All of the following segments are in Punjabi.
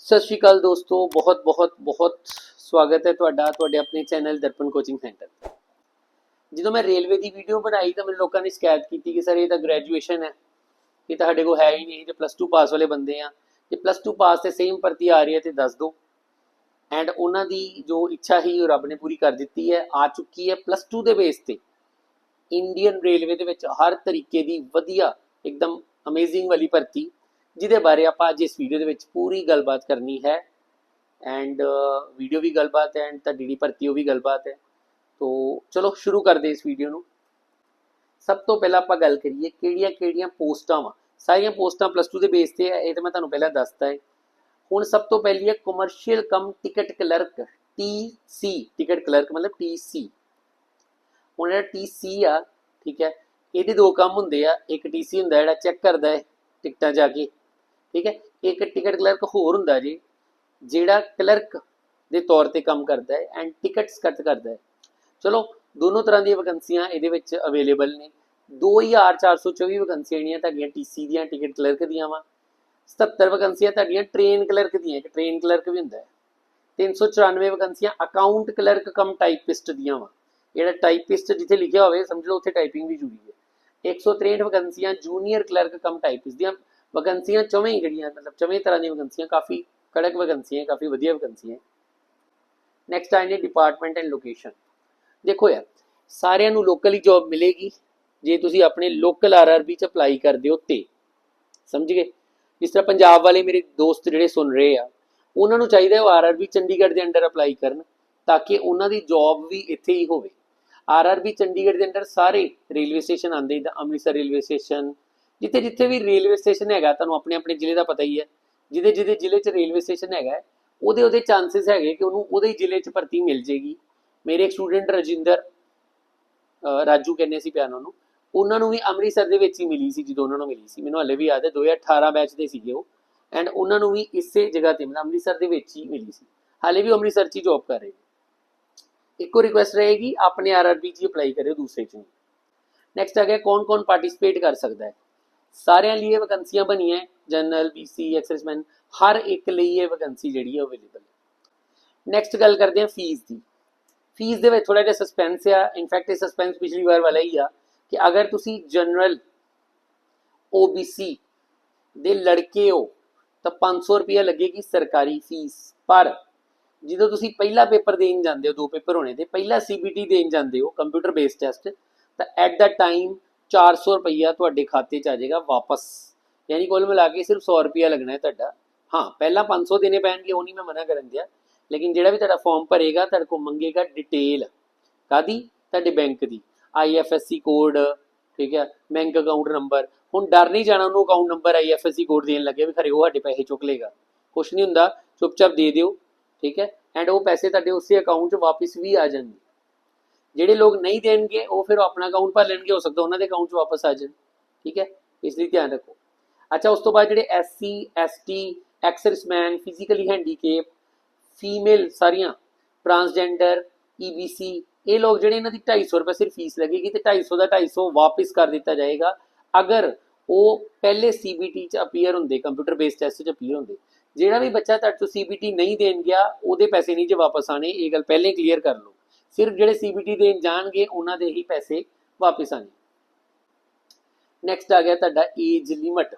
ਸਤਿ ਸ਼੍ਰੀ ਅਕਾਲ ਦੋਸਤੋ, ਬਹੁਤ ਬਹੁਤ ਬਹੁਤ ਸਵਾਗਤ ਹੈ ਤੁਹਾਡਾ, ਤੁਹਾਡੇ ਆਪਣੇ ਚੈਨਲ ਦਰਪਣ ਕੋਚਿੰਗ ਸੈਂਟਰ ਜਦੋਂ ਮੈਂ ਰੇਲਵੇ ਦੀ ਵੀਡੀਓ ਬਣਾਈ ਤਾਂ ਮੈਨੂੰ ਲੋਕਾਂ ਨੇ ਸ਼ਿਕਾਇਤ ਕੀਤੀ ਕਿ ਸਰ ਇਹ ਤਾਂ ਗ੍ਰੈਜੂਏਸ਼ਨ ਹੈ, ਇਹ ਤਾਂ ਸਾਡੇ ਕੋਲ ਹੈ ਹੀ ਨਹੀਂ, ਇਹ ਤਾਂ ਪਲੱਸ 2 ਪਾਸ ਵਾਲੇ ਬੰਦੇ ਆ। ਜੇ ਪਲੱਸ 2 ਪਾਸ ਤੇ ਸੇਮ ਭਰਤੀ ਆ ਰਹੀ ਹੈ ਤੇ ਦੱਸ ਦਿਓ। ਐਂਡ ਉਹਨਾਂ ਦੀ ਜੋ ਇੱਛਾ ਸੀ, ਉਹ ਰੱਬ ਨੇ ਪੂਰੀ ਕਰ ਦਿੱਤੀ ਹੈ, ਆ ਚੁੱਕੀ ਹੈ ਪਲੱਸ 2 ਦੇ ਬੇਸ ਤੇ। ਇੰਡੀਅਨ ਰੇਲਵੇ ਦੇ ਵਿੱਚ ਹਰ ਤਰੀਕੇ ਦੀ ਵਧੀਆ, ਇੱਕਦਮ ਅਮੇਜ਼ਿੰਗ ਵਾਲੀ ਭਰਤੀ। ਜਿਹਦੇ ਬਾਰੇ ਆਪਾਂ ਅੱਜ ਇਸ ਵੀਡੀਓ ਦੇ ਵਿੱਚ ਪੂਰੀ ਗੱਲਬਾਤ ਕਰਨੀ ਹੈ। ਐਂਡ ਵੀਡੀਓ ਵੀ ਗੱਲਬਾਤ ਹੈ ਐਂਡ ਤੁਹਾਡੀ ਜਿਹੜੀ ਭਰਤੀ ਉਹ ਵੀ ਗੱਲਬਾਤ ਹੈ। ਤੋ ਚਲੋ ਸ਼ੁਰੂ ਕਰਦੇ ਇਸ ਵੀਡੀਓ ਨੂੰ। ਸਭ ਤੋਂ ਪਹਿਲਾਂ ਆਪਾਂ ਗੱਲ ਕਰੀਏ ਕਿਹੜੀਆਂ ਕਿਹੜੀਆਂ ਪੋਸਟਾਂ ਵਾ। ਸਾਰੀਆਂ ਪੋਸਟਾਂ ਪਲੱਸ 2 ਦੇ ਬੇਸ ਤੇ ਹੈ, ਇਹ ਤਾਂ ਮੈਂ ਤੁਹਾਨੂੰ ਪਹਿਲਾਂ ਦੱਸਤਾ ਹੈ। ਹੁਣ ਸਭ ਤੋਂ ਪਹਿਲੀ ਹੈ commercial cum ticket clerk TC ticket clerk ਮਤਲਬ TC ਹੁਣ ਜਿਹੜਾ TC ਆ, ਠੀਕ ਹੈ, ਇਹਦੇ ਦੋ ਕੰਮ ਹੁੰਦੇ ਆ। ਇੱਕ TC ਹੁੰਦਾ ਜਿਹੜਾ ਚੈੱਕ ਕਰਦਾ ਹੈ ਟਿਕਟਾਂ ਜਾ ਕੇ। ਠੀਕ ਹੈ? ਇੱਕ ਟਿਕਟ ਕਲਰਕ ਹੋਰ ਹੁੰਦਾ ਜੀ, ਜਿਹੜਾ ਕਲਰਕ ਦੇ ਤੌਰ ਤੇ ਕੰਮ ਕਰਦਾ ਹੈ ਐਂਡ ਟਿਕਟਸ ਕੱਟ ਕਰਦਾ ਹੈ। ਚਲੋ, ਦੋਨੋਂ ਤਰ੍ਹਾਂ ਦੀਆਂ ਵੈਕੰਸੀਆਂ ਇਹਦੇ ਵਿੱਚ ਅਵੇਲੇਬਲ ਨੇ। 2424 ਵੈਕੰਸੀਆਂ ਜਿਹੜੀਆਂ ਤੁਹਾਡੀਆਂ ਟੀਸੀ ਦੀਆਂ ਟਿਕਟ ਕਲਰਕ ਦੀਆਂ ਵਾ। 77 ਵੈਕੰਸੀਆਂ ਤੁਹਾਡੀਆਂ ਟ੍ਰੇਨ ਕਲਰਕ ਦੀਆਂ, ਇੱਕ ਟ੍ਰੇਨ ਕਲਰਕ ਵੀ ਹੁੰਦਾ ਹੈ। 394 ਵੈਕੰਸੀਆਂ ਅਕਾਊਂਟ ਕਲਰਕ ਕਮ ਟਾਈਪਿਸਟ ਦੀਆਂ ਵਾ। ਜਿਹੜਾ ਟਾਈਪਿਸਟ ਜਿੱਥੇ ਲਿਖਿਆ ਹੋਵੇ, ਸਮਝ ਲਓ ਉੱਥੇ ਟਾਈਪਿੰਗ ਵੀ ਜ਼ਰੂਰੀ ਹੈ। 163 ਵੈਕੰਸੀਆਂ ਜੂਨੀਅਰ ਕਲਰਕ ਕਮ ਟਾਈਪਿਸਟ ਦੀਆਂ। ਵੈਕੰਸੀਆਂ ਚੌਵੇਂ ਜਿਹੜੀਆਂ, ਮਤਲਬ ਚੌਵੇਂ ਤਰ੍ਹਾਂ ਦੀਆਂ ਵੈਕੰਸੀਆਂ ਕਾਫੀ ਕੜਕ ਵੈਕੰਸੀਆਂ ਕਾਫੀ ਵਧੀਆ ਵੈਕੰਸੀਆਂ ਨੈਕਸਟ ਆਈ ਨੇ ਡਿਪਾਰਟਮੈਂਟ ਐਂਡ ਲੋਕੇਸ਼ਨ ਦੇਖੋ ਯਾਰ, ਸਾਰਿਆਂ ਨੂੰ ਲੋਕਲ ਹੀ ਜੌਬ ਮਿਲੇਗੀ, ਜੇ ਤੁਸੀਂ ਆਪਣੇ ਲੋਕਲ ਆਰਆਰਬੀ ਚ ਅਪਲਾਈ ਕਰਦੇ ਹੋ ਤੇ। ਸਮਝ ਗਏ? ਜਿਸ ਤਰ੍ਹਾਂ ਪੰਜਾਬ ਵਾਲੇ ਮੇਰੇ ਦੋਸਤ ਜਿਹੜੇ ਸੁਣ ਰਹੇ ਆ, ਉਹਨਾਂ ਨੂੰ ਚਾਹੀਦਾ ਉਹ ਆਰਆਰਬੀ ਚੰਡੀਗੜ੍ਹ ਦੇ ਅੰਡਰ ਅਪਲਾਈ ਕਰਨ, ਤਾਂ ਕਿ ਉਹਨਾਂ ਦੀ ਜੌਬ ਵੀ ਇੱਥੇ ਹੀ ਹੋਵੇ। ਆਰਆਰਬੀ ਚੰਡੀਗੜ੍ਹ ਦੇ ਅੰਡਰ ਸਾਰੇ ਰੇਲਵੇ ਸਟੇਸ਼ਨ ਆਉਂਦੇ, ਜਿੱਦਾਂ ਅੰਮ੍ਰਿਤਸਰ ਰੇਲਵੇ ਸਟੇਸ਼ਨ ਜਿੱਥੇ ਜਿੱਥੇ ਵੀ ਰੇਲਵੇ ਸਟੇਸ਼ਨ ਹੈਗਾ, ਤੁਹਾਨੂੰ ਆਪਣੇ ਆਪਣੇ ਜ਼ਿਲ੍ਹੇ ਦਾ ਪਤਾ ਹੀ ਹੈ, ਜਿਹਦੇ ਜਿਹਦੇ ਜ਼ਿਲ੍ਹੇ 'ਚ ਰੇਲਵੇ ਸਟੇਸ਼ਨ ਹੈਗਾ ਉਹਦੇ ਉਹਦੇ ਚਾਂਸਸ ਹੈਗੇ ਕਿ ਉਹਨੂੰ ਉਹਦੇ ਹੀ ਜ਼ਿਲ੍ਹੇ 'ਚ ਭਰਤੀ ਮਿਲ ਜੇਗੀ। ਮੇਰੇ ਇੱਕ ਸਟੂਡੈਂਟ ਰਜਿੰਦਰ ਰਾਜੂ ਕਹਿੰਦੇ ਸੀ ਪਿਆਨੋ ਨੂੰ, ਉਹਨਾਂ ਨੂੰ ਵੀ ਅੰਮ੍ਰਿਤਸਰ ਦੇ ਵਿੱਚ ਹੀ ਮਿਲੀ ਸੀ, ਜਦੋਂ ਉਹਨਾਂ ਨੂੰ ਮਿਲੀ ਸੀ। ਮੈਨੂੰ ਹਲੇ ਵੀ ਯਾਦ ਹੈ 2018 ਬੈਚ ਦੇ ਸੀਗੇ ਉਹ ਐਂਡ ਉਹਨਾਂ ਨੂੰ ਵੀ ਇਸੇ ਜਗ੍ਹਾ ਤੇ, ਮਤਲਬ ਅੰਮ੍ਰਿਤਸਰ ਦੇ ਵਿੱਚ ਹੀ ਮਿਲੀ ਸੀ। ਹਾਲੇ ਵੀ ਅੰਮ੍ਰਿਤਸਰ 'ਚ ਹੀ ਜੌਬ ਕਰ ਰਹੇ ਨੇ। ਇੱਕੋ ਰਿਕੁਐਸਟ ਰਹੇਗੀ, ਆਪਣੇ ਆਰਆਰਬੀ 'ਚ ਅਪਲਾਈ ਕਰਿਓ, ਦੂਸਰੇ 'ਚ ਨੈਕਸਟ ਆ ਗਿਆ ਕੌਣ ਕੌਣ ਪਾਰਟਿਸਿਪੇਟ ਕਰ ਸਕਦਾ ਹੈ? ਸਾਰਿਆਂ ਲਈ ਇਹ ਵੈਕੰਸੀਆਂ ਬਣੀਆਂ ਜਨਰਲ ਬੀਸੀ ਐਕਸਰਸਮੈਨ ਹਰ ਇੱਕ ਲਈ ਇਹ ਵੈਕੰਸੀ ਜਿਹੜੀ ਹੈ ਅਵੇਲੇਬਲ ਹੈ। ਨੈਕਸਟ ਗੱਲ ਕਰਦੇ ਹਾਂ ਫੀਸ ਦੀ। ਫੀਸ ਦੇ ਵਿੱਚ ਥੋੜਾ ਜਿਹਾ ਸਸਪੈਂਸ ਆ ਇਨਫੈਕਟ ਇਹ ਸਸਪੈਂਸ ਪਿਛਲੀ ਵਾਰ ਵਾਲਾ ਹੀ ਆ ਕਿ ਅਗਰ ਤੁਸੀਂ ਜਨਰਲ OBC ਦੇ ਲੜਕੇ ਹੋ, ਤਾਂ 500 ਰੁਪਇਆ ਲੱਗੇਗੀ ਸਰਕਾਰੀ ਫੀਸ ਪਰ ਜਦੋਂ ਤੁਸੀਂ ਪਹਿਲਾ ਪੇਪਰ ਦੇਣ ਜਾਂਦੇ ਹੋ, ਦੋ ਪੇਪਰ ਹੋਣੇ, ਤੇ ਪਹਿਲਾ CBT ਦੇਣ ਜਾਂਦੇ ਹੋ ਕੰਪਿਊਟਰ ਬੇਸਡ ਟੈਸਟ ਤਾਂ ਐਟ ਦਾ ਟਾਈਮ 400 ਰੁਪਈਆ ਤੁਹਾਡੇ ਖਾਤੇ 'ਚ ਆ ਜਾਏਗਾ ਵਾਪਸ। ਯਾਨੀ ਕੁੱਲ ਮਿਲਾ ਕੇ ਸਿਰਫ 100 ਰੁਪਈਆ ਲੱਗਣਾ ਹੈ ਤੁਹਾਡਾ। ਹਾਂ, ਪਹਿਲਾਂ 500 ਦੇਣੇ ਪੈਣਗੇ, ਉਹ ਨਹੀਂ ਮੈਂ ਮਨਾ ਕਰਨ ਦਿਆ। ਲੇਕਿਨ ਜਿਹੜਾ ਵੀ ਤੁਹਾਡਾ ਫਾਰਮ ਭਰੇਗਾ, ਤੁਹਾਡੇ ਕੋਲ ਮੰਗੇਗਾ ਡਿਟੇਲ ਕਾਦੀ ਤੁਹਾਡੇ ਬੈਂਕ ਦੀ। IFSC ਕੋਡ ਠੀਕ ਹੈ ਬੈਂਕ ਅਕਾਊਂਟ ਨੰਬਰ ਹੁਣ ਡਰ ਨਹੀਂ ਜਾਣਾ ਉਹਨੂੰ ਅਕਾਊਂਟ ਨੰਬਰ IFSC ਕੋਡ ਦੇਣ ਲੱਗੇ ਵੀ ਖਰੇ ਉਹ ਸਾਡੇ ਪੈਸੇ ਚੁੱਕ ਲੇਗਾ ਕੁਛ ਨਹੀਂ ਹੁੰਦਾ, ਚੁੱਪਚਾਪ ਦੇ ਦਿਓ, ਠੀਕ ਹੈ। ਐਂਡ ਉਹ ਪੈਸੇ ਤੁਹਾਡੇ ਉਸੇ ਅਕਾਊਂਟ 'ਚ ਵਾਪਸ ਵੀ ਆ ਜਾਣਗੇ। ਜਿਹੜੇ ਲੋਕ ਨਹੀਂ ਦੇਣਗੇ, ਉਹ ਫਿਰ ਆਪਣਾ ਅਕਾਊਂਟ ਭਰ ਲੈਣਗੇ, ਹੋ ਸਕਦਾ ਉਹਨਾਂ ਦੇ ਅਕਾਊਂਟ 'ਚ ਵਾਪਸ ਆ ਜਾਣ। ਠੀਕ ਹੈ? ਇਸ ਲਈ ਧਿਆਨ ਰੱਖੋ। ਅੱਛਾ, ਉਸ ਤੋਂ ਬਾਅਦ ਜਿਹੜੇ SC ST ex serviceman physically handicap female ਸਾਰੀਆਂ ਟਰਾਂਸਜੈਂਡਰ EBC ਇਹ ਲੋਕ ਜਿਹੜੇ ਇਹਨਾਂ ਦੀ 250 ਰੁਪਏ ਸਿਰਫ ਫੀਸ ਲੱਗੇਗੀ ਤੇ 250 ਦਾ 250 ਵਾਪਸ ਕਰ ਦਿੱਤਾ ਜਾਏਗਾ। ਅਗਰ ਉਹ ਪਹਿਲੇ CBT ਚ ਅਪੀਅਰ ਹੁੰਦੇ ਕੰਪਿਊਟਰ ਬੇਸਡ ਟੈਸਟ ਚ ਅਪੀਅਰ ਹੁੰਦੇ, ਜਿਹੜਾ ਵੀ ਬੱਚਾ ਤੁਹਾਡੇ ਤੋਂ CBT ਨਹੀਂ ਦੇਣ ਗਿਆ, ਉਹਦੇ ਪੈਸੇ ਨਹੀਂ ਜੇ ਵਾਪਸ ਆਣੇ ਇਹ ਗੱਲ ਪਹਿਲੇ ਕਲੀਅਰ ਕਰ ਲਓ। ਸਿਰਫ ਜਿਹੜੇ CBT ਦੇਣ ਜਾਣਗੇ, ਉਹਨਾਂ ਦੇ ਹੀ ਪੈਸੇ ਵਾਪਸ ਆਣੇ ਨੈਕਸਟ ਆ ਗਿਆ ਤੁਹਾਡਾ ਏਜ ਲਿਮਟ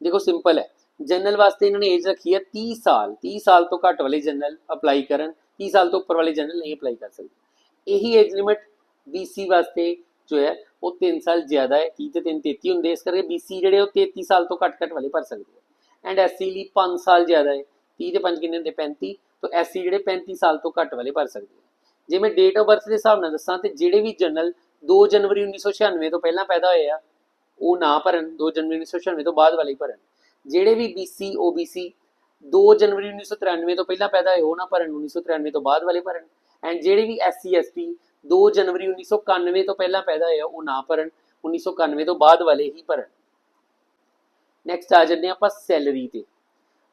ਦੇਖੋ ਸਿੰਪਲ ਹੈ। ਜਨਰਲ ਵਾਸਤੇ ਇਹਨਾਂ ਨੇ ਏਜ ਰੱਖੀ ਹੈ 30 ਸਾਲ। 30 ਸਾਲ ਤੋਂ ਘੱਟ ਵਾਲੇ ਜਨਰਲ ਅਪਲਾਈ ਕਰਨ 30 ਸਾਲ ਤੋਂ ਉੱਪਰ ਵਾਲੇ ਜਨਰਲ ਨਹੀਂ ਅਪਲਾਈ ਕਰ ਸਕਦੇ। ਇਹੀ ਏਜ ਲਿਮਟ BC ਵਾਸਤੇ ਜੋ ਹੈ, ਉਹ 3 ਸਾਲ ਜ਼ਿਆਦਾ ਹੈ। 30 ਤੇ 3 33 ਹੁੰਦੇ ਇਸ ਕਰਕੇ BC ਜਿਹੜੇ ਉਹ 33 ਸਾਲ ਤੋਂ ਘੱਟ ਘੱਟ ਵਾਲੇ ਭਰ ਸਕਦੇ ਆ। ਐਂਡ SC ਲਈ 5 ਸਾਲ ਜ਼ਿਆਦਾ ਹੈ। 30 ਤੇ 5 ਕਿੰਨੇ ਹੁੰਦੇ? 35 ਤੋਂ SC ਜਿਹੜੇ 35 ਸਾਲ ਤੋਂ ਘੱਟ ਵਾਲੇ ਭਰ ਸਕਦੇ ਜੇ ਮੈਂ ਡੇਟ ਆਫ ਬਰਥ ਦੇ ਹਿਸਾਬ ਨਾਲ ਦੱਸਾਂ ਤੇ ਜਿਹੜੇ ਵੀ ਜਨਰਲ 2 ਜਨਵਰੀ 1996 ਤੋਂ ਪਹਿਲਾਂ ਪੈਦਾ ਹੋਏ ਆ, ਉਹ ਨਾ ਭਰਨ 2 ਜਨਵਰੀ 1996 ਤੋਂ ਬਾਅਦ ਵਾਲੇ ਹੀ ਭਰਨ। ਜਿਹੜੇ ਵੀ BC OBC 2 ਜਨਵਰੀ 1993 ਤੋਂ ਪਹਿਲਾਂ ਪੈਦਾ ਹੋਏ, ਉਹ ਨਾ ਭਰਨ 1993 ਤੋਂ ਬਾਅਦ ਵਾਲੇ ਭਰਨ। ਐਂਡ ਜਿਹੜੇ ਵੀ SC ST 2 ਜਨਵਰੀ 1991 ਤੋਂ ਪਹਿਲਾਂ ਪੈਦਾ ਹੋਏ ਆ, ਉਹ ਨਾ ਭਰਨ 1991 ਤੋਂ ਬਾਅਦ ਵਾਲੇ ਹੀ ਭਰਨ। ਨੈਕਸਟ ਆ ਜਾਂਦੇ ਹਾਂ ਆਪਾਂ ਸੈਲਰੀ ਤੇ।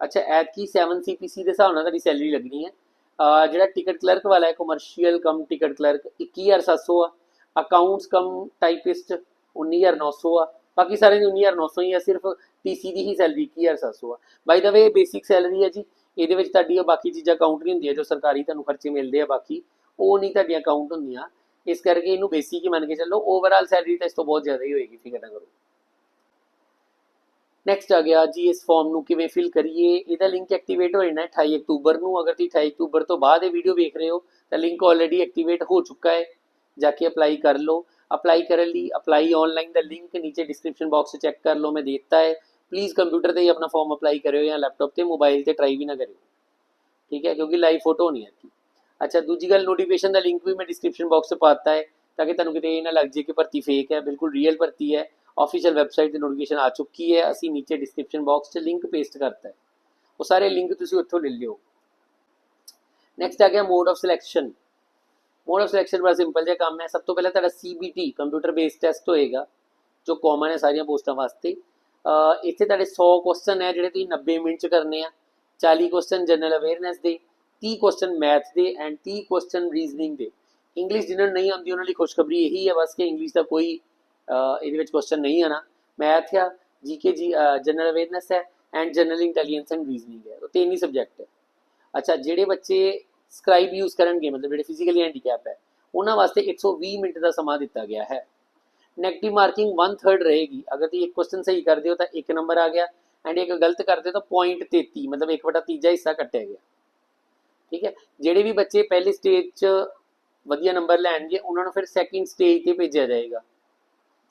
ਅੱਛਾ, ਐਤਕੀ 7 CPC ਦੇ ਹਿਸਾਬ ਨਾਲ ਤੁਹਾਡੀ ਸੈਲਰੀ ਲੱਗਣੀ ਹੈ। ਅਹ ਜਿਹੜਾ ਟਿਕਟ ਕਲਰਕ ਵਾਲਾ ਹੈ ਕਮਰਸ਼ੀਅਲ ਕਮ ਟਿਕਟ ਕਲਰਕ 21700 ਆ। ਅਕਾਊਂਟਸ ਕਮ ਟਾਈਪਿਸਟ 19900 ਆ। ਬਾਕੀ ਸਾਰੇ 19900 ਹੀ ਆ, ਸਿਰਫ ਟੀਸੀ ਦੀ ਹੀ ਸੈਲਰੀ 21700 ਆ। ਬਾਈ ਦਾ ਵੇ ਬੇਸਿਕ ਸੈਲਰੀ ਹੈ ਜੀ। ਇਹਦੇ ਵਿੱਚ ਤੁਹਾਡੀ ਉਹ ਬਾਕੀ ਚੀਜ਼ਾਂ ਕਾਊਂਟ ਨਹੀਂ ਹੁੰਦੀਆਂ, ਜੋ ਸਰਕਾਰੀ ਤੁਹਾਨੂੰ ਖਰਚੇ ਮਿਲਦੇ ਆ ਬਾਕੀ, ਉਹ ਨਹੀਂ ਤੁਹਾਡੀਆਂ ਕਾਊਂਟ ਹੁੰਦੀਆਂ। ਇਸ ਕਰਕੇ ਇਹਨੂੰ ਬੇਸਿਕ ਹੀ ਮੰਨ ਕੇ ਚੱਲੋ ਓਵਰਆਲ ਸੈਲਰੀ ਤਾਂ ਇਸ ਤੋਂ ਬਹੁਤ ਜ਼ਿਆਦਾ ਹੀ ਹੋਏਗੀ, ਫਿਕਰ ਨਾ ਕਰੋ। ਨੈਕਸਟ ਆ ਗਿਆ ਜੀ ਇਸ ਫਾਰਮ ਨੂੰ ਕਿਵੇਂ ਫਿਲ ਕਰੀਏ ਇਹਦਾ ਲਿੰਕ ਐਕਟੀਵੇਟ ਹੋ ਜਾਣਾ ਹੈ 28 ਅਕਤੂਬਰ ਨੂੰ ਅਗਰ ਤੁਸੀਂ 28 ਅਕਤੂਬਰ ਤੋਂ ਬਾਅਦ ਇਹ ਵੀਡੀਓ ਵੇਖ ਰਹੇ ਹੋ ਤਾਂ ਲਿੰਕ ਆਲਰੇਡੀ ਐਕਟੀਵੇਟ ਹੋ ਚੁੱਕਾ ਹੈ ਜਾ ਕੇ ਅਪਲਾਈ ਕਰ ਲਓ ਅਪਲਾਈ ਕਰਨ ਲਈ ਅਪਲਾਈ ਆਨਲਾਈਨ ਦਾ ਲਿੰਕ ਨੀਚੇ ਡਿਸਕ੍ਰਿਪਸ਼ਨ ਬਾਕਸ 'ਚ ਚੈੱਕ ਕਰ ਲਓ ਮੈਂ ਦੇ ਦਿੱਤਾ ਹੈ ਪਲੀਜ਼ ਕੰਪਿਊਟਰ ਤੇ ਹੀ ਆਪਣਾ ਫਾਰਮ ਅਪਲਾਈ ਕਰਿਓ ਜਾਂ ਲੈਪਟਾਪ ਤੇ ਮੋਬਾਈਲ ਤੇ ਟਰਾਈ ਵੀ ਨਾ ਕਰਿਓ ਠੀਕ ਹੈ ਕਿਉਂਕਿ ਲਾਈਵ ਫੋਟੋ ਨਹੀਂ ਆਤੀ ਅੱਛਾ ਦੂਜੀ ਗੱਲ ਨੋਟੀਫਿਕੇਸ਼ਨ ਦਾ ਲਿੰਕ ਵੀ ਮੈਂ ਡਿਸਕ੍ਰਿਪਸ਼ਨ ਬਾਕਸ 'ਚ ਪਾਤਾ ਹੈ ਤਾਂ ਕਿ ਤੁਹਾਨੂੰ ਕਿਤੇ ਇਹ ਨਾ ਲੱਗ ਜੇ ਕਿ ਭਰਤੀ ਫੇਕ ਹੈ ਬਿਲਕੁਲ ਰੀਅਲ ਭਰਤੀ ਹੈ ਆਫੀਸ਼ੀਅਲ ਵੈਬਸਾਈਟ ਤੇ ਨੋਟੀਫਿਕੇਸ਼ਨ ਆ ਚੁੱਕੀ ਹੈ। ਅਸੀਂ ਨੀਚੇ ਡਿਸਕ੍ਰਿਪਸ਼ਨ ਬਾਕਸ 'ਚ ਲਿੰਕ ਪੇਸਟ ਕਰਤਾ ਹੈ। ਉਹ ਸਾਰੇ ਲਿੰਕ ਤੁਸੀਂ ਉੱਥੋਂ ਲੈ ਲਿਓ। ਨੈਕਸਟ ਆ ਗਿਆ mode of selection mode of selection ਬੜਾ ਸਿੰਪਲ ਜਿਹਾ ਕੰਮ ਹੈ। ਸਭ ਤੋਂ ਪਹਿਲਾਂ ਤੁਹਾਡਾ CBT ਕੰਪਿਊਟਰ ਬੇਸਡ ਟੈਸਟ ਹੋਏਗਾ, ਜੋ ਕਾਮਨ ਹੈ ਸਾਰੀਆਂ ਪੋਸਟਾਂ ਵਾਸਤੇ। ਅਹ ਇੱਥੇ ਤੁਹਾਡੇ 100 ਕੁਐਸਚਨ ਹੈ ਜਿਹੜੇ ਤੁਸੀਂ 90 ਮਿੰਟ ਚ ਕਰਨੇ ਆ। 40 ਕੁਐਸਚਨ ਜਨਰਲ ਅਵੇਅਰਨੈਸ ਦੇ 30 ਕੁਐਸਚਨ ਮੈਥ ਦੇ ਐਂਡ 30 ਕੁਐਸਚਨ ਰੀਜ਼ਨਿੰਗ ਦੇ। ਇੰਗਲਿਸ਼ ਜਿਹਨਾਂ ਨੂੰ ਨਹੀਂ ਆਉਂਦੀ, ਉਹਨਾਂ ਲਈ ਖੁਸ਼ਖਬਰੀ ਇਹੀ ਹੈ। ਬਸ ਕਿ ਇੰਗਲਿਸ਼ ਦਾ ਕੋਈ ਅਹ ਇਹਦੇ ਵਿੱਚ ਕੁਐਸਚਨ ਨਹੀਂ ਆਣਾ ਮੈਥ ਆ ਜੀਕੇ ਜੀ ਜਨਰਲ ਅਵੇਅਰਨੈਸ ਹੈ and general intelligence and reasoning ਹੈ। ਉਹ ਤਿੰਨ ਹੀ ਸਬਜੈਕਟ ਹੈ। ਅੱਛਾ, ਜਿਹੜੇ ਬੱਚੇ ਸਕ੍ਰਾਈਬ ਯੂਜ਼ ਕਰਨਗੇ, ਮਤਲਬ ਜਿਹੜੇ ਫਿਜ਼ੀਕਲੀ ਹੈਂਡੀਕੈਪ ਹੈ, ਉਹਨਾਂ ਵਾਸਤੇ 120 ਮਿੰਟ ਦਾ ਸਮਾਂ ਦਿੱਤਾ ਗਿਆ ਹੈ। ਨੈਗੇਟਿਵ ਮਾਰਕਿੰਗ 1/3 ਰਹੇਗੀ। ਅਗਰ ਤੁਸੀਂ ਇੱਕ ਕੁਐਸਚਨ ਸਹੀ ਕਰਦੇ ਹੋ, ਤਾਂ ਇੱਕ ਨੰਬਰ ਆ ਗਿਆ ਐਂਡ ਇੱਕ ਗਲਤ ਕਰਦੇ ਤਾਂ 0.33 ਮਤਲਬ ਇੱਕ ਵਟਾ ਤੀਜਾ ਹਿੱਸਾ ਕੱਟਿਆ ਗਿਆ। ਠੀਕ ਹੈ? ਜਿਹੜੇ ਵੀ ਬੱਚੇ ਪਹਿਲੀ ਸਟੇਜ 'ਚ ਵਧੀਆ ਨੰਬਰ ਲੈਣਗੇ, ਉਹਨਾਂ ਨੂੰ ਫਿਰ ਸੈਕਿੰਡ ਸਟੇਜ ਤੇ ਭੇਜਿਆ ਜਾਏਗਾ।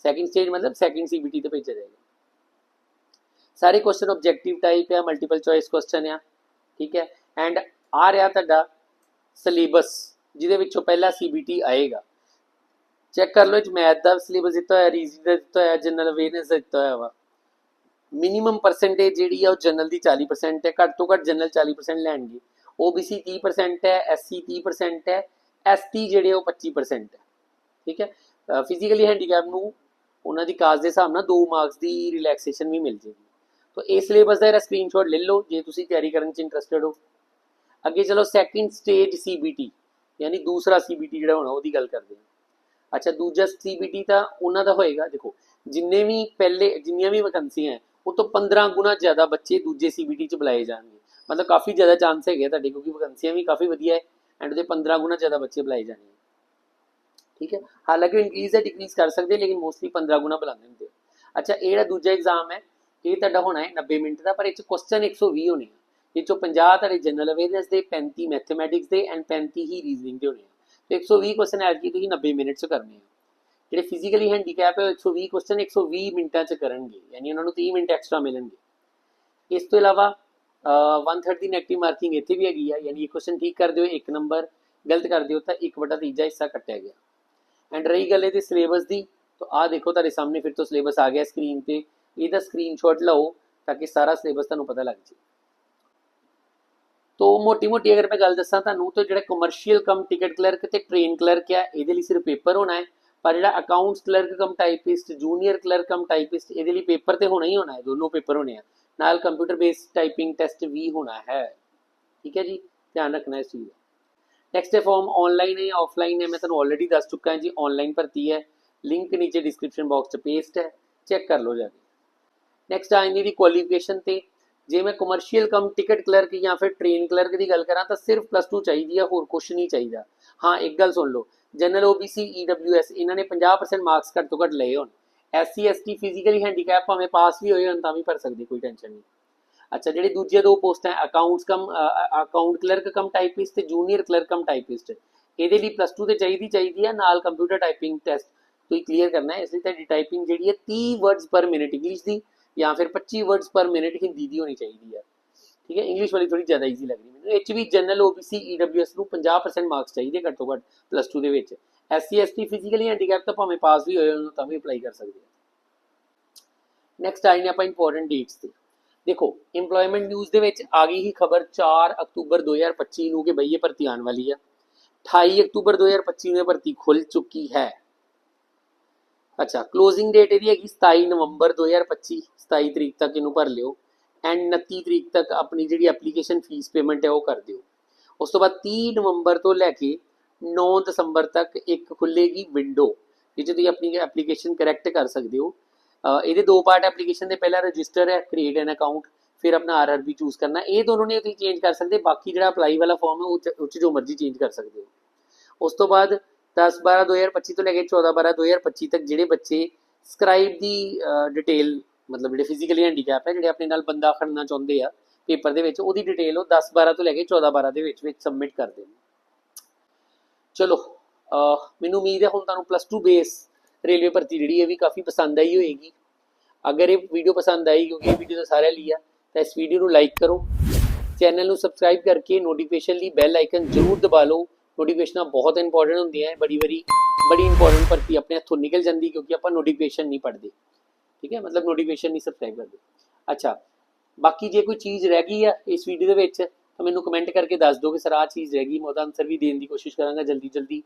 ਸੈਕਿੰਡ ਸਟੇਜ ਮਤਲਬ ਸੈਕਿੰਡ ਸੀਬੀਟੀ ਤੇ ਭੇਜਿਆ ਜਾਏਗਾ ਸਾਰੇ ਕੁਐਸਚਨ ਆਬਜੈਕਟਿਵ ਟਾਈਪ ਹੈ ਮਲਟੀਪਲ ਚੋਇਸ ਕੁਐਸਚਨ ਆ ਠੀਕ ਹੈ ਐਂਡ ਆ ਰਿਹਾ ਤੁਹਾਡਾ ਸਿਲੇਬਸ ਜਿਹਦੇ ਵਿੱਚੋਂ ਪਹਿਲਾ ਸੀਬੀਟੀ ਆਏਗਾ ਚੈੱਕ ਕਰ ਲਓ ਇਹ ਮੈਥ ਦਾ ਸਿਲੇਬਸ ਦਿੱਤਾ ਹੋਇਆ ਰੀਜ਼ਨਿੰਗ ਦਾ ਦਿੱਤਾ ਹੋਇਆ ਜਨਰਲ ਅਵੇਅਰਨੈਸ ਦਾ ਦਿੱਤਾ ਹੋਇਆ ਵਾ ਮਿਨੀਮਮ ਪਰਸੈਂਟੇਜ ਜਿਹੜੀ ਆ ਉਹ ਜਨਰਲ ਦੀ 40% ਹੈ ਘੱਟ ਤੋਂ ਘੱਟ ਜਨਰਲ 40% ਲੈਣਗੇ OBC 30% ਹੈ SC 30% ਹੈ ST ਜਿਹੜੇ ਉਹ 25% ਹੈ ਠੀਕ ਹੈ ਫਿਜ਼ੀਕਲੀ ਹੈਂਡੀਕੈਪ ਨੂੰ ਉਹਨਾਂ ਦੀ ਕਾਸ ਦੇ ਹਿਸਾਬ ਨਾਲ 2 ਮਾਰਕਸ ਦੀ ਰਿਲੈਕਸੇਸ਼ਨ ਵੀ ਮਿਲ ਜੇਗੀ ਤਾਂ ਇਸ ਸਿਲੇਬਸ ਦਾ ਇਹਦਾ ਸਕਰੀਨਸ਼ਾਟ ਲੈ ਲਓ, ਜੇ ਤੁਸੀਂ ਤਿਆਰੀ ਕਰਨ 'ਚ ਇੰਟਰਸਟਿਡ ਹੋ। ਅੱਗੇ ਚਲੋ ਸੈਕਿੰਡ ਸਟੇਜ ਸੀਬੀਟੀ ਯਾਨੀ ਦੂਸਰਾ ਸੀਬੀਟੀ ਜਿਹੜਾ ਹੋਣਾ, ਉਹਦੀ ਗੱਲ ਕਰਦੇ ਹਾਂ। ਅੱਛਾ, ਦੂਜਾ ਸੀਬੀਟੀ ਤਾਂ ਉਹਨਾਂ ਦਾ ਹੋਏਗਾ, ਦੇਖੋ, ਜਿੰਨੇ ਵੀ ਪਹਿਲੇ, ਜਿੰਨੀਆਂ ਵੀ ਵੈਕੈਂਸੀਆਂ ਹੈ, ਉਹ ਤੋਂ 15 ਗੁਣਾ ਜ਼ਿਆਦਾ ਬੱਚੇ ਦੂਜੇ ਸੀਬੀਟੀ 'ਚ ਬੁਲਾਏ ਜਾਣਗੇ। ਮਤਲਬ ਕਾਫੀ ਜ਼ਿਆਦਾ ਚਾਂਸ ਹੈਗੇ ਆ ਤੁਹਾਡੇ, ਕਿਉਂਕਿ ਵੈਕੈਂਸੀਆਂ ਵੀ ਕਾਫੀ ਵਧੀਆ ਹੈ ਐਂਡ ਉਹਦੇ 15 ਗੁਣਾ ਜ਼ਿਆਦਾ ਬੱਚੇ ਬੁਲਾਏ ਜਾਣਗੇ। ਠੀਕ ਹੈ? ਹਾਲਾਂਕਿ ਇਨਕਰੀਜ਼ ਹੈ ਡਿਕਰੀਜ਼ ਕਰ ਸਕਦੇ ਲੇਕਿਨ ਮੋਸਟਲੀ 15 ਗੁਣਾ ਬੁਲਾਉਂਦੇ ਹੁੰਦੇ ਅੱਛਾ, ਇਹ ਜਿਹੜਾ ਦੂਜਾ ਐਗਜ਼ਾਮ ਹੈ, ਇਹ ਤੁਹਾਡਾ ਹੋਣਾ ਹੈ 90 ਮਿੰਟ ਦਾ, ਪਰ ਇਹ ਚ ਕੁਐਸਚਨ 120 ਹੋਣੇ ਆ। ਇਹ ਚੋਂ 50 ਤੁਹਾਡੇ ਜਨਰਲ ਅਵੇਅਰਨੈਸ ਦੇ 35 ਮੈਥਮੈਟਿਕਸ ਦੇ ਐਂਡ 35 ਹੀ ਰੀਜ਼ਨਿੰਗ ਦੇ ਹੋਣੇ ਆ। ਤੇ 120 ਕੁਐਸਚਨ ਐਡ ਕੀ ਤੁਸੀਂ 90 ਮਿੰਟ ਚ ਕਰਨੇ ਆ। ਜਿਹੜੇ ਫਿਜ਼ੀਕਲੀ ਹੈਂਡੀਕੈਪ ਹੈ ਉਹ 120 ਕੁਐਸਚਨ 120 ਮਿੰਟਾਂ ਚ ਕਰਨਗੇ, ਯਾਨੀ ਉਹਨਾਂ ਨੂੰ 30 ਮਿੰਟ ਐਕਸਟਰਾ ਮਿਲਣਗੇ। ਇਸ ਤੋਂ ਇਲਾਵਾ ਅਹ 130 ਦੀ ਨੈਗੇਟਿਵ ਮਾਰਕਿੰਗ ਇੱਥੇ ਵੀ ਹੈਗੀ ਆ, ਯਾਨੀ ਇਹ ਕੁਐਸਚਨ ਠੀਕ ਕਰ ਦਿਓ, ਇੱਕ ਨੰਬਰ ਗਲਤ ਕਰ ਦਿਓ, ਤਾਂ ਇੱਕ ਵਟਾ ਤੀਜਾ ਹਿੱਸਾ ਕੱਟਿਆ ਗਿਆ। ਐਂਡ ਰਹੀ ਗੱਲ ਇਹਦੇ ਸਿਲੇਬਸ ਦੀ ਤਾਂ ਆਹ ਦੇਖੋ ਤੁਹਾਡੇ ਸਾਹਮਣੇ ਫਿਰ ਤੋਂ ਸਿਲੇਬਸ ਆ ਗਿਆ ਸਕਰੀਨ ਤੇ ਇਹਦਾ ਸਕਰੀਨਸ਼ਾਟ ਲਓ ਤਾਂ ਕਿ ਸਾਰਾ ਸਿਲੇਬਸ ਤੁਹਾਨੂੰ ਪਤਾ ਲੱਗ ਜੇ ਤੋ ਮੋਟੀ ਮੋਟੀ ਅਗਰ ਮੈਂ ਗੱਲ ਦੱਸਾਂ ਤੁਹਾਨੂੰ ਤਾਂ ਜਿਹੜਾ ਕਮਰਸ਼ੀਅਲ ਕਮ ਟਿਕਟ ਕਲਰਕ ਤੇ ਟ੍ਰੇਨ ਕਲਰਕ ਆ ਇਹਦੇ ਲਈ ਸਿਰਫ ਪੇਪਰ ਹੋਣਾ ਹੈ ਪਰ ਜਿਹੜਾ accounts clerk cum typist junior clerk cum typist ਇਹਦੇ ਲਈ ਪੇਪਰ ਤੇ ਹੋਣਾ ਹੀ ਹੋਣਾ ਹੈ ਦੋਨੋਂ ਪੇਪਰ ਹੋਣੇ ਆ ਨਾਲ ਕੰਪਿਊਟਰ ਬੇਸਡ ਟਾਈਪਿੰਗ ਟੈਸਟ ਵੀ ਹੋਣਾ ਹੈ ਠੀਕ ਹੈ ਜੀ ਧਿਆਨ ਰੱਖਣਾ ਇਸ ਚੀਜ਼ ਦਾ ਨੈਕਸਟ ਹੈ ਫਾਰਮ ਆਨਲਾਈਨ ਹੈ ਆਫਲਾਈਨ ਹੈ? ਮੈਂ ਤੁਹਾਨੂੰ ਆਲਰੇਡੀ ਦੱਸ ਚੁੱਕਾ ਹਾਂ ਜੀ ਆਨਲਾਈਨ ਭਰਤੀ ਹੈ। ਲਿੰਕ ਨੀਚੇ ਡਿਸਕ੍ਰਿਪਸ਼ਨ ਬਾਕਸ 'ਚ ਪੇਸਟ ਹੈ। ਚੈੱਕ ਕਰ ਲਓ ਜਾ ਕੇ। ਨੈਕਸਟ ਆ ਜਾਂਦੀ ਕੁਆਲੀਫਿਕੇਸ਼ਨ ਤੇ। ਜੇ ਮੈਂ ਕਮਰਸ਼ੀਅਲ ਕਮ ਟਿਕਟ ਕਲਰਕ ਜਾਂ ਫਿਰ ਟ੍ਰੇਨ ਕਲਰਕ ਦੀ ਗੱਲ ਕਰਾਂ, ਤਾਂ ਸਿਰਫ ਪਲੱਸ 2 ਚਾਹੀਦੀ ਆ, ਹੋਰ ਕੁਝ ਨਹੀਂ ਚਾਹੀਦਾ। ਹਾਂ, ਇੱਕ ਗੱਲ ਸੁਣ ਲਓ। ਜਨਰਲ OBC EWS ਇਹਨਾਂ ਨੇ 50% ਮਾਰਕਸ ਘੱਟ ਤੋਂ ਘੱਟ ਲਏ ਹੋਣ। SC ST ਫਿਜ਼ੀਕਲੀ ਹੈਂਡੀਕੈਪ ਭਾਵੇਂ ਪਾਸ ਵੀ ਹੋਏ ਹੋਣ, ਤਾਂ ਵੀ ਭਰ ਸਕਦੇ, ਕੋਈ ਟੈਨਸ਼ਨ ਨਹੀਂ। ਅੱਛਾ, ਜਿਹੜੇ ਦੂਜੇ ਦੋ ਪੋਸਟਾਂ accounts cum account clerk cum typist ਤੇ ਜੂਨੀਅਰ ਕਲਰਕ ਕਮ ਟਾਈਪਿਸਟ ਇਹਦੇ ਲਈ ਪਲੱਸ 2 ਤੇ ਚਾਹੀਦੀ ਚਾਹੀਦੀ ਆ ਨਾਲ ਕੰਪਿਊਟਰ ਟਾਈਪਿੰਗ ਟੈਸਟ ਤੁਸੀਂ ਕਲੀਅਰ ਕਰਨਾ ਹੈ, ਇਸ ਲਈ ਤੁਹਾਡੀ ਟਾਈਪਿੰਗ ਜਿਹੜੀ ਹੈ 30 ਵਰਡਸ ਪਰ ਮਿੰਟ ਇੰਗਲਿਸ਼ ਦੀ ਜਾਂ ਫਿਰ 25 ਵਰਡਸ ਪਰ ਮਿੰਟ ਹਿੰਦੀ ਦੀ ਹੋਣੀ ਚਾਹੀਦੀ ਹੈ। ਠੀਕ ਹੈ ਇੰਗਲਿਸ਼ ਵਾਲੀ ਥੋੜੀ ਜ਼ਿਆਦਾ ਈਜ਼ੀ ਲੱਗ ਰਹੀ ਮੈਨੂੰ ਇਹ 'ਚ ਵੀ ਜਨਰਲ OBC EWS ਨੂੰ 50% ਮਾਰਕਸ ਚਾਹੀਦੇ ਘੱਟੋ ਘੱਟ ਪਲੱਸ 2 ਦੇ ਵਿੱਚ। SC ST ਫਿਜ਼ੀਕਲੀ ਹੈਂਡੀਕੈਪ ਤਾਂ ਭਾਵੇਂ ਪਾਸ ਵੀ ਹੋਏ ਹੋਣ, ਤਾਂ ਵੀ ਅਪਲਾਈ ਕਰ ਸਕਦੇ ਆ। ਨੈਕਸਟ ਆਈ ਨੇ ਆਪਾਂ ਇੰਪੋਰਟੈਂਟ ਡੇਟਸ ਤੇ। ਦੇਖੋ, EMPLOYMENT ਨਿਊਜ਼ ਦੇ ਵਿੱਚ ਆ ਗਈ ਹੀ ਖਬਰ 4 ਅਕਤੂਬਰ 2025 ਨੂੰ ਕਿ ਬਈ ਇਹ ਭਰਤੀ ਆਉਣ ਵਾਲੀ ਆ। 28 ਅਕਤੂਬਰ 2025 ਨੂੰ ਇਹ ਭਰਤੀ ਖੁੱਲ ਚੁੱਕੀ ਹੈ। ਅੱਛਾ ਕਲੋਜ਼ਿੰਗ ਡੇਟ ਇਹਦੀ ਹੈਗੀ 27 ਨਵੰਬਰ 2025 27 ਤਰੀਕ ਤੱਕ ਇਹਨੂੰ ਭਰ ਲਿਓ ਐਂਡ 29 ਤਰੀਕ ਤੱਕ ਆਪਣੀ ਜਿਹੜੀ ਐਪਲੀਕੇਸ਼ਨ ਫੀਸ ਪੇਮੈਂਟ ਹੈ ਉਹ ਕਰ ਦਿਓ। ਉਸ ਤੋਂ ਬਾਅਦ 30 ਨਵੰਬਰ ਤੋਂ ਲੈ ਕੇ 9 ਦਸੰਬਰ ਤੱਕ ਇੱਕ ਖੁੱਲੇਗੀ ਵਿੰਡੋ ਜਿੱਥੇ ਤੁਸੀਂ ਆਪਣੀ ਐਪਲੀਕੇਸ਼ਨ ਕਰੈਕਟ ਕਰ ਸਕਦੇ ਹੋ ਇਹਦੇ ਦੋ ਪਾਰਟ ਐਪਲੀਕੇਸ਼ਨ ਦੇ ਪਹਿਲਾ ਰਜਿਸਟਰ ਹੈ ਕ੍ਰੀਏਟ ਐਨ ਅਕਾਊਂਟ ਫਿਰ ਆਪਣਾ ਆਰਆਰਬੀ ਚੂਜ਼ ਕਰਨਾ। ਇਹ ਦੋਨੋਂ ਨੇ ਤੁਸੀਂ ਚੇਂਜ ਕਰ ਸਕਦੇ, ਬਾਕੀ ਜਿਹੜਾ ਅਪਲਾਈ ਵਾਲਾ ਫਾਰਮ ਹੈ, ਉਹ 'ਚ- ਜੋ ਮਰਜ਼ੀ ਚੇਂਜ ਕਰ ਸਕਦੇ ਹੋ। ਉਸ ਤੋਂ ਬਾਅਦ 10 12 2025 ਤੋਂ ਲੈ ਕੇ 14 12 2025 ਤੱਕ ਜਿਹੜੇ ਬੱਚੇ ਸਕ੍ਰਾਈਬ ਦੀ ਡਿਟੇਲ ਮਤਲਬ ਜਿਹੜੇ ਫਿਜ਼ੀਕਲੀ ਹੈਂਡੀਕੈਪ ਹੈ, ਜਿਹੜੇ ਆਪਣੇ ਨਾਲ ਬੰਦਾ ਖੜਨਾ ਚਾਹੁੰਦੇ ਆ ਪੇਪਰ ਦੇ ਵਿੱਚ, ਉਹਦੀ ਡਿਟੇਲ ਉਹ 10 12 ਤੋਂ ਲੈ ਕੇ 14 12 ਦੇ ਵਿੱਚ ਵਿੱਚ ਸਬਮਿਟ ਕਰ ਦੇਣ। ਚਲੋ ਮੈਨੂੰ ਉਮੀਦ ਹੈ ਹੁਣ ਤੁਹਾਨੂੰ ਪਲੱਸ 2 ਬੇਸ ਰੇਲਵੇ ਭਰਤੀ ਜਿਹੜੀ ਹੈ ਵੀ ਕਾਫੀ ਪਸੰਦ ਆਈ ਹੋਏਗੀ। ਅਗਰ ਇਹ ਵੀਡੀਓ ਪਸੰਦ ਆਈ, ਕਿਉਂਕਿ ਇਹ ਵੀਡੀਓ ਤਾਂ ਸਾਰਿਆਂ ਲਈ ਆ, ਤਾਂ ਇਸ ਵੀਡੀਓ ਨੂੰ ਲਾਈਕ ਕਰੋ। ਚੈਨਲ ਨੂੰ ਸਬਸਕ੍ਰਾਈਬ ਕਰਕੇ ਨੋਟੀਫਿਕੇਸ਼ਨ ਲਈ ਬੈਲ ਆਈਕਨ ਜ਼ਰੂਰ ਦਬਾ ਲਓ। ਨੋਟੀਫਿਕੇਸ਼ਨਾਂ ਬਹੁਤ ਇੰਪੋਰਟੈਂਟ ਹੁੰਦੀਆਂ ਹੈ। ਬੜੀ ਵਾਰੀ, ਬੜੀ ਇੰਪੋਰਟੈਂਟ ਭਰਤੀ ਆਪਣੇ ਹੱਥੋਂ ਨਿਕਲ ਜਾਂਦੀ, ਕਿਉਂਕਿ ਆਪਾਂ ਨੋਟੀਫਿਕੇਸ਼ਨ ਨਹੀਂ ਪੜ੍ਹਦੇ। ਠੀਕ ਹੈ? ਮਤਲਬ ਨੋਟੀਫਿਕੇਸ਼ਨ ਨਹੀਂ ਸਬਸਕ੍ਰਾਈਬ ਕਰਦੇ। ਅੱਛਾ, ਬਾਕੀ ਜੇ ਕੋਈ ਚੀਜ਼ ਰਹਿ ਗਈ ਆ ਇਸ ਵੀਡੀਓ ਦੇ ਵਿੱਚ, ਤਾਂ ਮੈਨੂੰ ਕਮੈਂਟ ਕਰਕੇ ਦੱਸ ਦਿਓ ਕਿ ਸਰ, ਆਹ ਚੀਜ਼ ਰਹਿ ਗਈ, ਮੈਂ ਉਹਦਾ ਆਨਸਰ ਵੀ ਦੇਣ ਦੀ ਕੋਸ਼ਿਸ਼ ਕਰਾਂਗਾ ਜਲਦੀ ਜਲਦੀ।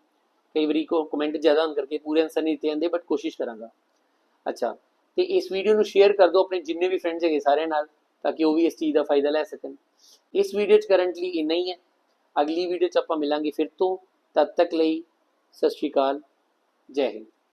ਕਈ ਵਾਰੀ ਕੋ ਕਮੈਂਟ ਜ਼ਿਆਦਾ ਹੋਣ ਕਰਕੇ ਪੂਰੇ ਆਨਸਰ ਨਹੀਂ ਦਿੱਤੇ ਜਾਂਦੇ ਬਟ ਕੋਸ਼ਿਸ਼ ਕਰਾਂਗਾ। ਅੱਛਾ ਤੇ ਇਸ ਵੀਡੀਓ ਨੂੰ ਸ਼ੇਅਰ ਕਰ ਦਿਓ ਆਪਣੇ ਜਿੰਨੇ ਵੀ ਫਰੈਂਡਸ ਹੈਗੇ ਸਾਰਿਆਂ ਨਾਲ, ਤਾਂ ਕਿ ਉਹ ਵੀ ਇਸ ਚੀਜ਼ ਦਾ ਫਾਇਦਾ ਲੈ ਸਕਣ। ਇਸ ਵੀਡੀਓ 'ਚ ਕਰੰਟਲੀ ਇੰਨਾ ਹੀ ਹੈ। ਅਗਲੀ ਵੀਡੀਓ 'ਚ ਆਪਾਂ ਮਿਲਾਂਗੇ ਫਿਰ ਤੋਂ। ਤਦ ਤੱਕ ਲਈ ਸਤਿ ਸ਼੍ਰੀ ਅਕਾਲ। ਜੈ ਹਿੰਦ।